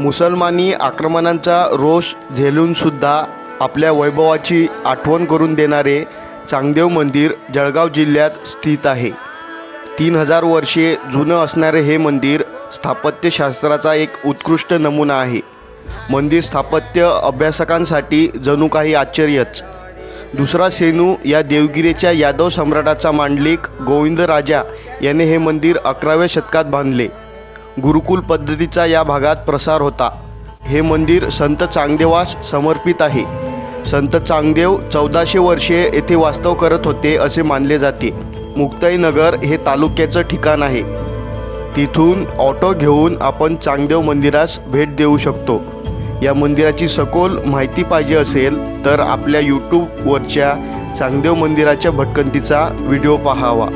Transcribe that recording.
मुसलमानी आक्रमणांचा रोष झेलूनसुद्धा आपल्या वैभवाची आठवण करून देणारे चांगदेव मंदिर जळगाव जिल्ह्यात स्थित आहे. तीन हजार वर्षे जुनं असणारे हे मंदिर स्थापत्यशास्त्राचा एक उत्कृष्ट नमुना आहे. मंदिर स्थापत्य अभ्यासकांसाठी जणू काही आश्चर्यच. दुसरा सेनू या देवगिरीच्या यादव सम्राटाचा मांडलिक गोविंदराजा याने हे मंदिर अकराव्या शतकात बांधले. गुरुकुल पद्धतीचा या भागात प्रसार होता. हे मंदिर संत चांगदेवास समर्पित आहे. संत चांगदेव चौदाशे वर्षे येथे वास्तव करत होते असे मानले जाते. मुक्ताईनगर हे तालुक्याचं ठिकाण आहे. तिथून ऑटो घेऊन आपण चांगदेव मंदिरास भेट देऊ शकतो. या मंदिराची सखोल माहिती पाहिजे असेल तर आपल्या यूट्यूबवरच्या चांगदेव मंदिराच्या भटकंतीचा व्हिडिओ पाहावा.